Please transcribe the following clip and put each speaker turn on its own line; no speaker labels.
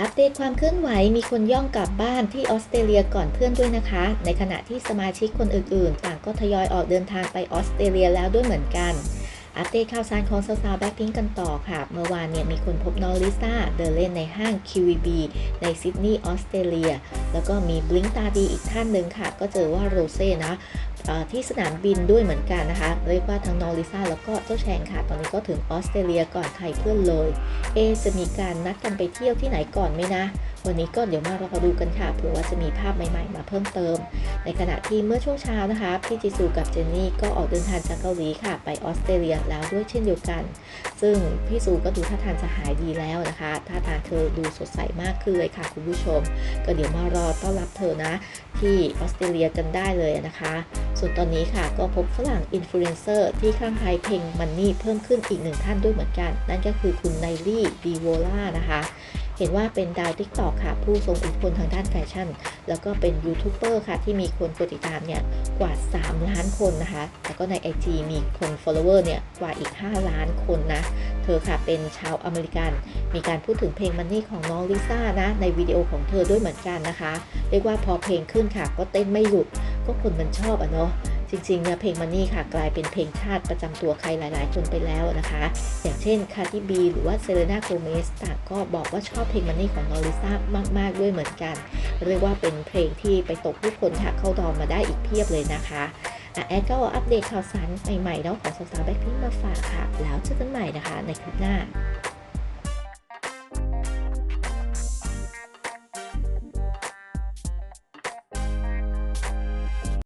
อัปเดตความเคลื่อนไหวมีคนย่องกลับบ้านที่ออสเตรเลียก่อนเพื่อนด้วยนะคะ ในขณะที่สมาชิกคนอื่นๆ ต่างก็ทยอยออกเดินทางไปออสเตรเลียแล้วด้วยเหมือนกัน อัปเดตข่าวสารของสาวๆแบ็คพิงกันต่อค่ะ เมื่อวานเนี่ยมีคนพบน้องลิซ่าเดินเล่นในห้าง QVB ในซิดนีย์ออสเตรเลีย แล้วก็มีบลิงตาดีอีกท่านหนึ่งค่ะ ก็เจอว่าโรเซ่นะที่สนามบินด้วยเหมือนกันนะคะ เรียกว่าทั้งน้องลิซ่าแล้วก็เจ้าแชงค่ะ ตอนนี้ก็ถึงออสเตรเลียก่อนใครเพื่อนเลย เอจะมีการนัดกันไปเที่ยวที่ไหนก่อนไหมนะ วันนี้ก็เดี๋ยวมารอดูกันค่ะเผื่อว่าจะมีภาพใหม่ๆ มาเพิ่มเติม ในขณะที่เมื่อช่วงเช้านะคะพี่จิซูกับเจนนี่ก็ออกเดินทางจากเกาหลีค่ะ ไปออสเตรเลียแล้วด้วยเช่นเดียวกัน ซึ่งพี่ซูก็ดูท่าทางจะหายดีแล้วนะคะท่าทางเธอดูสดใสมากขึ้นเลยค่ะคุณผู้ชม ก็เดี๋ยวมารอต้อนรับเธอนะ ที่ออสเตรเลียกันได้เลยนะคะ ส่วนตอนนี้ค่ะก็พบฝรั่งอินฟลูเอนเซอร์ที่ข้างไทยเพลงมันนี่เพิ่มขึ้นอีกหนึ่งท่านด้วยเหมือนกัน นั่นก็คือคุณไนลี่ดีโวล่านะคะ เห็นว่าเป็นดาวทิกตอกค่ะ ผู้ทรงอิทธิพลทางด้านแฟชั่น แล้วก็เป็นยูทูบเบอร์ค่ะ ที่มีคนกดติดตามเนี่ยกว่า 3 ล้านคนนะคะ แล้วก็ใน IG มีคน follower เนี่ยกว่าอีก 5 ล้านคนนะ เธอค่ะเป็นชาวอเมริกัน มีการพูดถึงเพลงมันนี่ของน้องลิซ่านะ ในวิดีโอของเธอด้วยเหมือนกันนะคะ เรียกว่าพอเพลงขึ้นค่ะก็เต้นไม่หยุด ก็คนมันชอบอะเนาะ จริงๆเนี่ยเพลงมันนี่ค่ะกลายเป็นเพลงชาติประจำตัวใครหลายๆ คนไปแล้วนะคะ อย่างเช่นคาร์ดิบีหรือว่าเซเลนาโกเมสต่างก็บอกว่าชอบเพลงมันนี่ของนอริซ่ามาก ๆ ด้วยเหมือนกัน เรียกว่าเป็นเพลงที่ไปตกผู้คนค่ะเข้าดอมมาได้อีกเพียบเลยนะคะอะแอดก็อัปเดตข่าวสารใหม่ๆเนาะของสาวๆแบ็คพิงมาฝากค่ะ แล้วเจอกันใหม่นะคะในคลิปหน้า